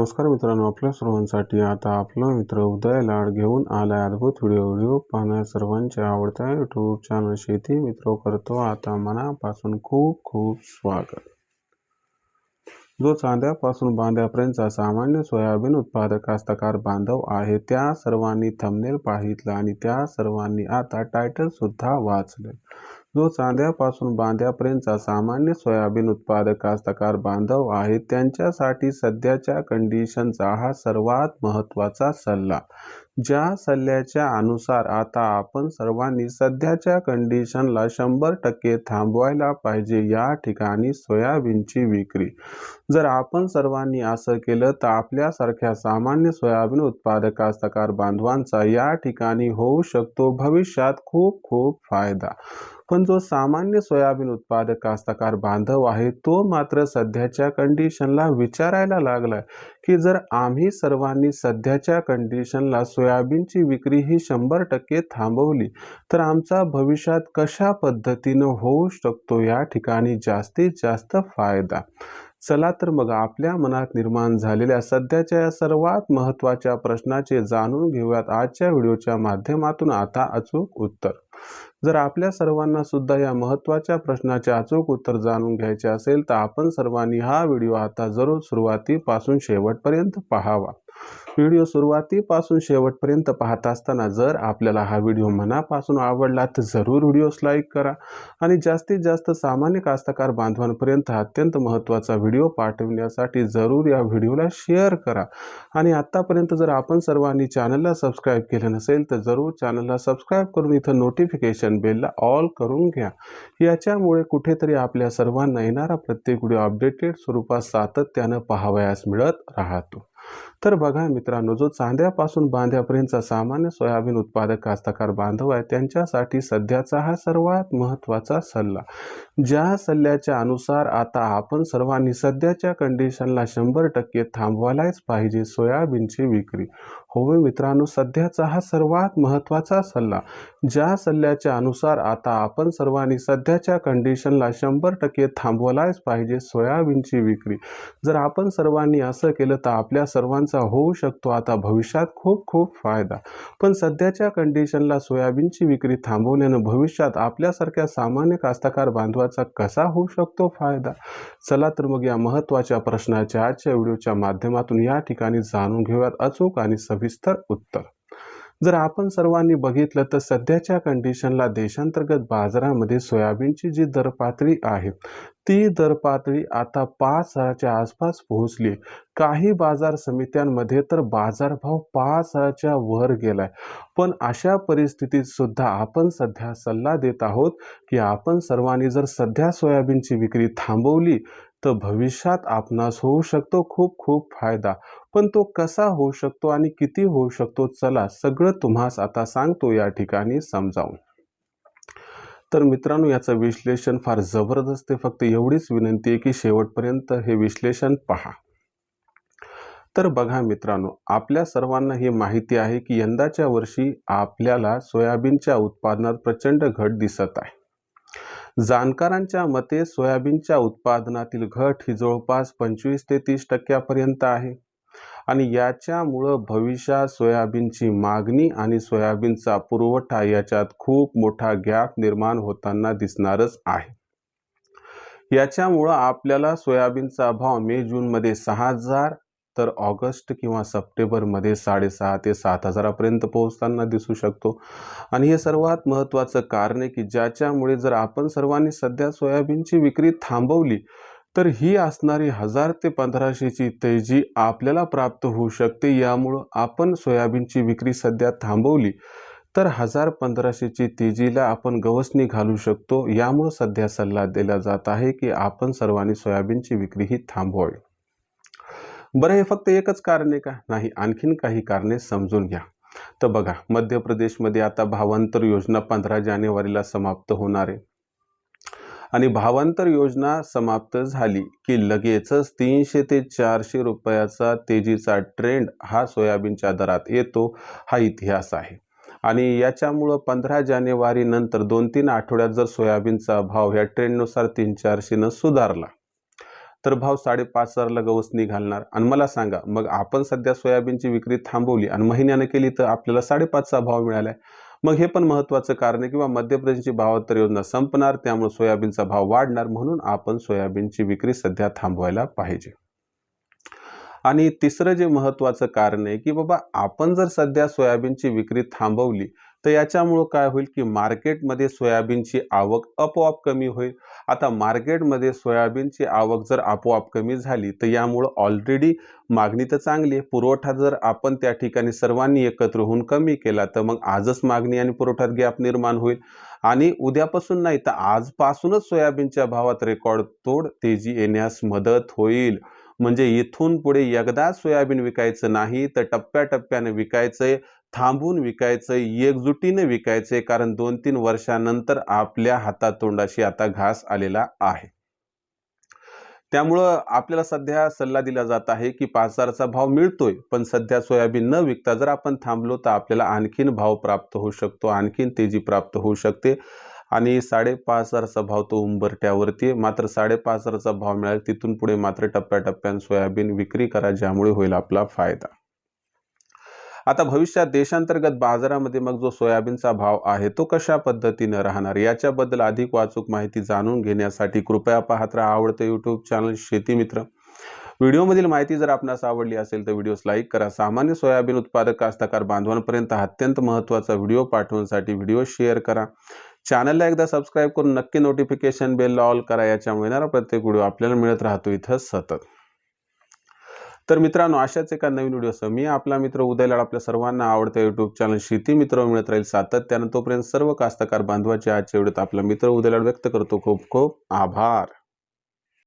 नमस्कार मित्रांनो आपल्या सर्वांसाठी आता आपला मित्र उदय लाड घेऊन आलाय अद्भुत व्हिडिओ व्हिडिओ पाहण्या सर्वांच्या आवडत्या यूट्यूब चॅनल शेती मित्र करतो. आता मनापासून खूप खूप स्वागत. जो चांद्यापासून बांध्यापर्यंतचा सामान्य सोयाबीन उत्पादक कास्तकार बांधव आहे त्या सर्वांनी थंबनेल पाहितला आणि त्या सर्वांनी आता टायटल सुद्धा वाचले. जो चांद्यापासून बांध्यापर्यंतचा सामान्य सोयाबीन उत्पादक कास्तकार बांधव आहे त्यांच्यासाठी सध्याच्या कंडिशनचा हा सर्वात महत्त्वाचा सल्ला. ज्या सल्ल्याच्या अनुसार आता आपण सर्वांनी सध्याच्या कंडिशनला शंभर टक्के थांबवायला पाहिजे या ठिकाणी सोयाबीनची विक्री. जर आपण सर्वांनी असं केलं तर आपल्यासारख्या सामान्य सोयाबीन उत्पादक कास्तकार बांधवांचा या ठिकाणी होऊ शकतो भविष्यात खूप खूप फायदा. पण जो सामान्य सोयाबीन उत्पादक कास्तकार बांधव आहे तो मात्र सध्याच्या कंडिशनला विचारायला लागलाय. की जर आम्ही सर्वांनी सध्याच्या कंडिशनला सोयाबीनची विक्री ही शंभर टक्के थांबवली तर आमचा भविष्यात कशा पद्धतीनं होऊ शकतो या ठिकाणी जास्तीत जास्त फायदा? चला तर मग आपल्या मनात निर्माण झालेल्या सध्याच्या या सर्वात महत्त्वाच्या प्रश्नाचे जाणून घेऊयात आजच्या व्हिडिओच्या माध्यमातून. आता अचूक उत्तर. जर आपल्या सर्वांना सुद्धा या महत्त्वाच्या प्रश्नाचे अचूक उत्तर जाणून घ्यायचे असेल तर आपण सर्वांनी हा व्हिडिओ आता जरूर सुरुवातीपासून शेवटपर्यंत पाहावा. व्हिडिओ सुरुवातीपासून शेवटपर्यंत पाहत असताना जर आपल्याला हा व्हिडिओ मनापासून आवडला तर जरूर व्हिडिओस लाईक करा आणि जास्तीत जास्त सामान्य कास्तकार बांधवांपर्यंत अत्यंत महत्त्वाचा व्हिडिओ पाठवण्यासाठी जरूर या व्हिडिओला शेअर करा. आणि आत्तापर्यंत जर आपण सर्वांनी चॅनलला सबस्क्राईब केलं नसेल तर जरूर चॅनलला सबस्क्राईब करून इथं नोटिफिकेशन बेलला ऑल करून घ्या. याच्यामुळे कुठेतरी आपल्या सर्वांना येणारा प्रत्येक व्हिडिओ अपडेटेड स्वरूपात सातत्यानं पाहावयास मिळत राहतो. तर बघा मित्रांनो जो चांद्यापासून बांध्यापर्यंतचा सामान्य सोयाबीन उत्पादक कास्तकार बांधव आहे त्यांच्यासाठी सध्याचा हा सर्वात महत्त्वाचा सल्ला. ज्या सल्ल्याच्या अनुसार आता आपण सर्वांनी सध्याच्या कंडिशनला शंभर टक्के थांबवायलाच पाहिजे सोयाबीनची विक्री. होय मित्रांनो सध्याचा हा सर्वात महत्त्वाचा सल्ला. ज्या सल्ल्याच्या अनुसार आता आपण सर्वांनी सध्याच्या कंडिशनला शंभर टक्के थांबवायलाच पाहिजे सोयाबीनची विक्री. जर आपण सर्वांनी असं केलं तर आपल्या सर्वांचा होऊ शकतो. आता भविष्यात खूप खूप फायदा. पण सध्याच्या कंडिशनला सोयाबीनची विक्री थांबवल्यानं भविष्यात आपल्यासारख्या सामान्य कास्तकार बांधवाचा कसा होऊ शकतो फायदा? चला तर मग या महत्त्वाच्या प्रश्नाच्या आजच्या व्हिडिओच्या माध्यमातून या ठिकाणी जाणून घेऊयात अचूक आणि सविस्तर उत्तर. जर आपण सर्वांनी बघितलं तर सध्याच्या कंडिशनला देशांतर्गत बाजारामध्ये सोयाबीनची जी दरपातळी आहे ती दरपातळी आता पाच हजाराच्या आसपास पोहोचली. काही बाजार समित्यांमध्ये तर बाजारभाव पाच हजाराच्या वर गेलाय. पण अशा परिस्थितीत सुद्धा आपण सध्या सल्ला देत आहोत की आपण सर्वांनी जर सध्या सोयाबीनची विक्री थांबवली तर भविष्यात आपणास होऊ शकतो खूप खूप फायदा. पण तो कसा होऊ शकतो आणि किती होऊ शकतो चला सगळं तुम्हास आता सांगतो या ठिकाणी समजावून. तर मित्रांनो याचं विश्लेषण फार जबरदस्त आहे. फक्त एवढीच विनंती आहे की शेवटपर्यंत हे विश्लेषण पहा. तर बघा मित्रांनो आपल्या सर्वांना हे माहिती आहे की यंदाच्या वर्षी आपल्याला सोयाबीनच्या उत्पादनात प्रचंड घट दिसत आहे. जाणकारांच्या मते सोयाबीनच्या उत्पादनातील घट ही जवळपास पंचवीस ते तीस टक्क्यापर्यंत आहे. आणि याच्यामुळं भविष्यात सोयाबीनची मागणी आणि सोयाबीनचा पुरवठा याच्यात खूप मोठा गॅप निर्माण होताना दिसणारच आहे. याच्यामुळं आपल्याला सोयाबीनचा भाव मे जूनमध्ये सहा हजार तर ऑगस्ट किंवा सप्टेंबरमध्ये साडेसहा ते सात हजारापर्यंत पोहोचताना दिसू शकतो. आणि हे सर्वात महत्त्वाचं कारण आहे की ज्याच्यामुळे जर आपण सर्वांनी सध्या सोयाबीनची विक्री थांबवली तर ही असणारी हजार ते पंधराशेची तेजी आपल्याला प्राप्त होऊ शकते. यामुळं आपण सोयाबीनची विक्री सध्या थांबवली तर हजार पंधराशेची तेजीला आपण गवसणी घालू शकतो. यामुळं सध्या सल्ला दिला जात आहे की आपण सर्वांनी सोयाबीनची विक्री ही थांबवावी. बरं हे फक्त एकच कारण आहे का? नाही आणखीन काही कारणे समजून घ्या. तर बघा मध्य प्रदेशमध्ये आता भावांतर योजना पंधरा जानेवारीला समाप्त होणार आहे. आणि भावांतर योजना समाप्त झाली की लगेचच तीनशे ते चारशे रुपयाचा तेजीचा ट्रेंड हा सोयाबीनच्या दरात येतो हा इतिहास आहे. आणि याच्यामुळं पंधरा जानेवारी नंतर दोन तीन आठवड्यात जर सोयाबीनचा भाव ह्या ट्रेंडनुसार तीन चारशेनं सुधारला तर भाव साडेपाच हजारला गवस निघालणार आणि मला सांगा मग आपण सध्या सोयाबीनची विक्री थांबवली आणि महिन्यानं केली तर आपल्याला साडेपाचचा भाव मिळालाय. मग हे पण महत्त्वाचं कारण आहे किंवा मध्य प्रदेशची भावांतर योजना संपणार त्यामुळे सोयाबीनचा भाव वाढणार म्हणून आपण सोयाबीनची विक्री सध्या थांबवायला पाहिजे. आणि तिसरं जे महत्त्वाचं कारण आहे की बाबा आपण जर सध्या सोयाबीनची विक्री थांबवली तर याच्यामुळं काय होईल की मार्केटमध्ये सोयाबीनची आवक आपोआप कमी होईल. आता मार्केटमध्ये सोयाबीनची आवक जर आपोआप कमी झाली तर यामुळं ऑलरेडी मागणी तर चांगली आहे. पुरवठा जर आपण त्या ठिकाणी सर्वांनी एकत्र होऊन कमी केला तर मग आजच मागणी आणि पुरवठ्यात गॅप निर्माण होईल. आणि उद्यापासून नाही तर आजपासूनच सोयाबीनच्या भावात रेकॉर्ड तोड तेजी येण्यास मदत होईल. म्हणजे इथून पुढे एकदा सोयाबीन विकायचं नाही तर टप्प्याटप्प्याने विकायचं आहे थांबून विकायचं एकजुटीने विकायचंय कारण दोन तीन वर्षानंतर आपल्या हातातोंडाशी आता घास आलेला आहे. त्यामुळं आपल्याला सध्या सल्ला दिला जात आहे की पाच हजारचा भाव मिळतोय पण सध्या सोयाबीन न विकता जर आपण थांबलो तर आपल्याला आणखीन भाव प्राप्त होऊ शकतो आणखीन तेजी प्राप्त होऊ शकते. आणि साडेपाच हजारचा भाव तो उंबरट्यावरती आहे. मात्र साडेपाच हजारचा भाव मिळाला तिथून पुढे मात्र टप्प्याटप्प्याने सोयाबीन विक्री करा ज्यामुळे होईल आपला फायदा. आता भविष्यात देशांतर्गत बाजारामध्ये मग जो सोयाबीनचा भाव आहे तो कशा पद्धतीनं राहणार? याच्याबद्दल अधिक वाचूक माहिती जाणून घेण्यासाठी कृपया पाहत राहा आवडतं यूट्यूब चॅनल शेती मित्र. व्हिडिओमधील माहिती जर आपणास आवडली असेल तर व्हिडिओस लाईक करा. सामान्य सोयाबीन उत्पादक कास्तकार बांधवांपर्यंत अत्यंत महत्त्वाचा व्हिडिओ पाठवण्यासाठी व्हिडिओ शेअर करा. चॅनलला एकदा सबस्क्राईब करून नक्की नोटिफिकेशन बेल ऑल करा. याच्यामुळे येणारा प्रत्येक व्हिडिओ आपल्याला मिळत राहतो. इथं सतत. तर मित्रांनो अशाच एका नवीन व्हिडिओसह मी आपला मित्र उदयलाड आपल्या सर्वांना आवडतं युट्यूब चॅनल शेती मित्र मिळत राहील सातत्यानं. तोपर्यंत सर्व कास्तकार बांधवाचे आजच्या व्हिडिओत आपला मित्र उदयलाड व्यक्त करतो. खूप खूप आभार.